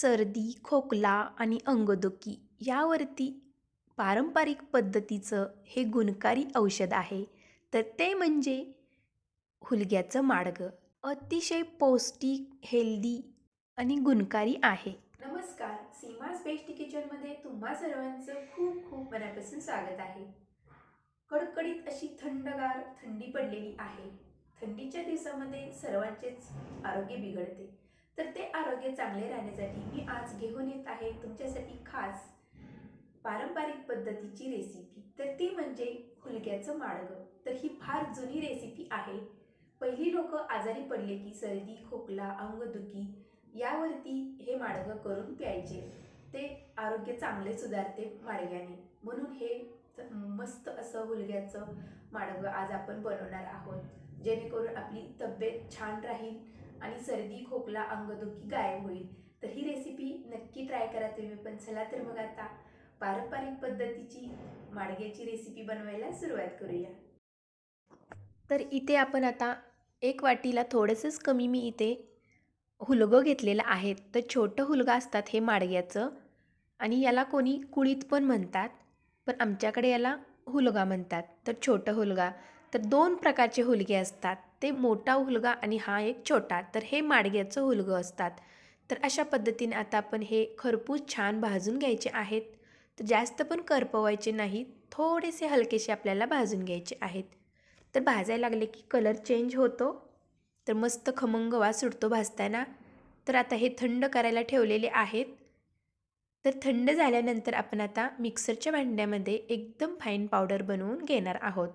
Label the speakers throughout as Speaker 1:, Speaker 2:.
Speaker 1: सर्दी खोकला आणि अंगदुखी यावरती पारंपरिक पद्धतीचं हे गुणकारी औषध आहे. तर ते म्हणजे हुलग्याचं माडगं. अतिशय पौष्टिक हेल्दी आणि गुणकारी आहे. नमस्कार. सीमास बेस्ट किचनमध्ये तुम्हा सर्वांचं खूप खूप मनापासून स्वागत आहे. कडकडीत अशी थंडगार थंडी पडलेली आहे. थंडीच्या दिवसामध्ये सर्वांचेच आरोग्य बिघडते. तर ते आरोग्य चांगले राहण्यासाठी मी आज घेऊन येत आहे तुमच्यासाठी खास पारंपरिक पद्धतीची रेसिपी तर ती म्हणजे हुलग्याचं माडगं तर ही फार जुनी रेसिपी आहे. पहिली लोक आजारी पडले की सर्दी खोकला अंगदुखी यावरती हे माडगं करून प्यायचे. ते आरोग्य चांगले सुधारते माळग्याने. म्हणून हे मस्त असं हुलग्याचं माळगं आज आपण बनवणार आहोत. जेणेकरून आपली तब्येत छान राहील. आणि सर्दी खोकला अंगदुखी गायब होईल. तर ही रेसिपी नक्की ट्राय करा तुम्ही पण. चला तर मग आता पारंपरिक पद्धतीची माडग्याची रेसिपी बनवायला सुरुवात करूया. तर इथे आपण आता एक वाटीला थोडंसंच कमी मी इथे हुलगं घेतलेलं आहे. तर छोटं हुलगं असतात हे माडग्याचं. आणि याला कोणी कुळीत पण म्हणतात पण आमच्याकडे याला हुलगा म्हणतात. तर छोटं हुलगा. तर दोन प्रकारचे हुलगे असतात. ते मोठा हुलगा आणि हा एक छोटा. तर हे माडग्याचं हुलगं असतात. तर अशा पद्धतीने आता आपण हे खरपूस छान भाजून घ्यायचे आहेत. तर जास्त पण करपवायचे नाही. थोडेसे हलकेसे आपल्याला भाजून घ्यायचे आहेत. तर भाजायला लागले की कलर चेंज होतो. तर मस्त खमंग वास सुटतो भाजताना. तर आता हे थंड करायला ठेवलेले आहेत. तर थंड झाल्यानंतर आपण आता मिक्सरच्या भांड्यामध्ये एकदम फाईन पावडर बनवून घेणार आहोत.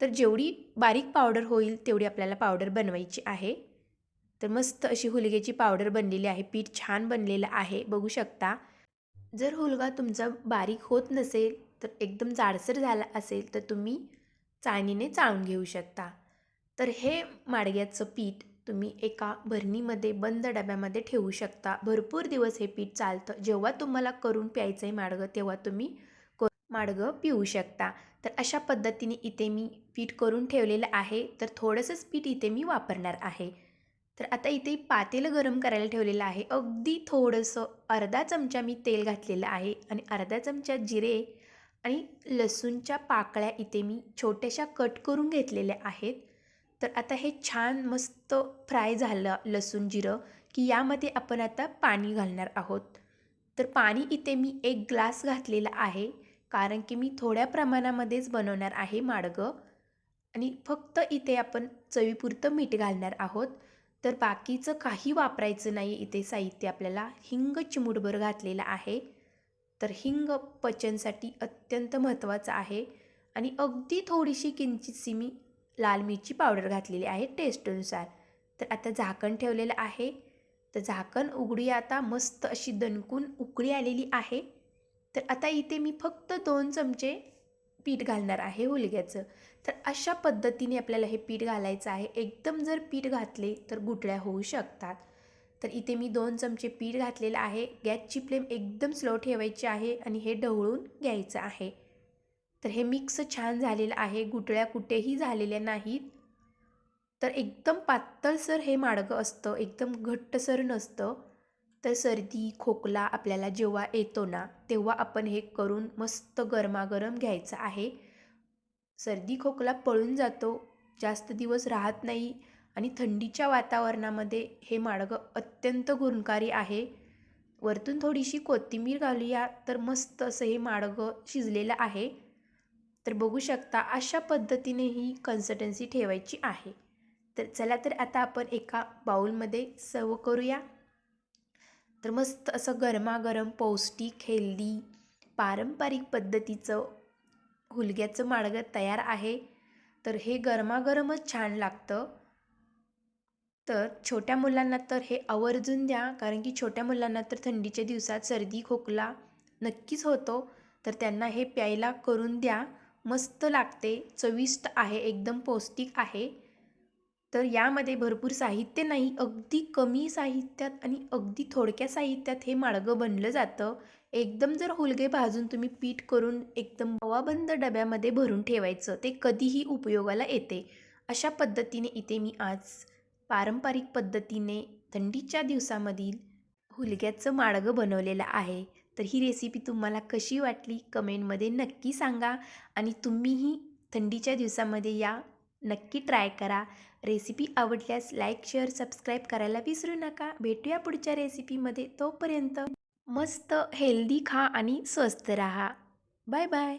Speaker 1: तर जेवढी बारीक पावडर होईल तेवढी आपल्याला पावडर बनवायची आहे. तर मस्त अशी हुलग्याची पावडर बनलेली आहे पीठ छान बनलेलं आहे बघू शकता. जर हुलगा तुमचा बारीक होत नसेल तर एकदम जाडसर झाला असेल तर तुम्ही चाळणीने चाळून घेऊ शकता. तर हे माडग्याचं पीठ तुम्ही एका भरणीमध्ये बंद डब्यामध्ये ठेवू शकता. भरपूर दिवस हे पीठ चालतं. जेव्हा तुम्हाला करून प्यायचं आहे माडगं तेव्हा तुम्ही माडगं पिऊ शकता. तर अशा पद्धतीने इथे मी पीठ करून ठेवलेलं आहे. तर थोडंसंच पीठ इथे मी वापरणार आहे. तर आता इथे पातेलं गरम करायला ठेवलेलं आहे. अगदी थोडंसं अर्धा चमचा मी तेल घातलेलं आहे आणि अर्धा चमचा जिरे आणि लसूणच्या पाकळ्या इथे मी छोट्याशा कट करून घेतलेल्या आहेत. तर आता हे छान मस्त फ्राय झालं लसूण जिरं की यामध्ये आपण आता पाणी घालणार आहोत. तर पाणी इथे मी एक ग्लास घातलेला आहे. कारण की मी थोड्या प्रमाणामध्येच बनवणार आहे माडगं. आणि फक्त इथे आपण चवीपुरतं मीठ घालणार आहोत. तर बाकीचं काही वापरायचं नाही इथे साहित्य आपल्याला. हिंग चिमूटभर घातलेलं आहे. तर हिंग पचनसाठी अत्यंत महत्त्वाचं आहे. आणि अगदी थोडीशी किंचितशी मी लाल मिरची पावडर घातलेली आहे टेस्टनुसार. तर आता झाकण ठेवलेलं आहे. तर झाकण उघडी आता. मस्त अशी दणकून उकळी आलेली आहे. तर आता इथे मी फक्त दोन चमचे पीठ घालणार आहे हुलग्याचं. तर अशा पद्धतीने आपल्याला हे पीठ घालायचं आहे. एकदम जर पीठ घातले तर गुटळ्या होऊ शकतात. तर इथे मी दोन चमचे पीठ घातलेलं आहे. गॅसची फ्लेम एकदम स्लो ठेवायची आहे आणि हे ढवळून घ्यायचं आहे. तर हे मिक्स छान झालेलं आहे. गुटळ्या कुठेही झालेल्या नाहीत. तर एकदम पातळसर हे माडगं असतं. एकदम घट्टसर नसतं. तर सर्दी खोकला आपल्याला जेव्हा येतो ना तेव्हा आपण हे करून मस्त गरमागरम घ्यायचं आहे. सर्दी खोकला पळून जातो जास्त दिवस राहत नाही आणि थंडीच्या वातावरणामध्ये हे माडगं अत्यंत गुणकारी आहे. वरतून थोडीशी कोथिंबीर घालूया तर मस्त असं हे माडगं शिजलेलं आहे. तर बघू शकता अशा पद्धतीने ही कन्सिस्टन्सी ठेवायची आहे. तर चला तर आता आपण एका बाऊलमध्ये सर्व करूया. तर मस्त असं गरमागरम पौष्टिक हेल्दी पारंपरिक पद्धतीचं हुलग्याचं माडगं तयार आहे. तर हे गरमागरमच छान लागतं. तर छोट्या मुलांना तर हे आवर्जून द्या कारण की छोट्या मुलांना तर थंडीच्या दिवसात सर्दी खोकला नक्कीच होतो. तर त्यांना हे प्यायला करून द्या. मस्त लागते चविष्ट आहे एकदम पौष्टिक आहे. तर यामध्ये भरपूर साहित्य नाही अगदी कमी साहित्यात आणि अगदी थोडक्या साहित्यात हे माळगं बनलं जातं. एकदम जर हुलगे भाजून तुम्ही पीठ करून एकदम हवाबंद डब्यामध्ये भरून ठेवायचं ते कधीही उपयोगाला येते. अशा पद्धतीने इथे मी आज पारंपरिक पद्धतीने थंडीच्या दिवसामधील हुलग्याचं माळगं बनवलेलं आहे. तर ही रेसिपी तुम्हाला कशी वाटली? कमेंटमध्ये नक्की सांगा. आणि तुम्हीही थंडीच्या दिवसामध्ये या नक्की ट्राय करा. रेसिपी आवडल्यास लाईक शेअर सबस्क्राईब करायला विसरू नका. भेटूया पुढच्या रेसिपीमध्ये तोपर्यंत मस्त हेल्दी खा आणि स्वस्त राहा. Bye bye.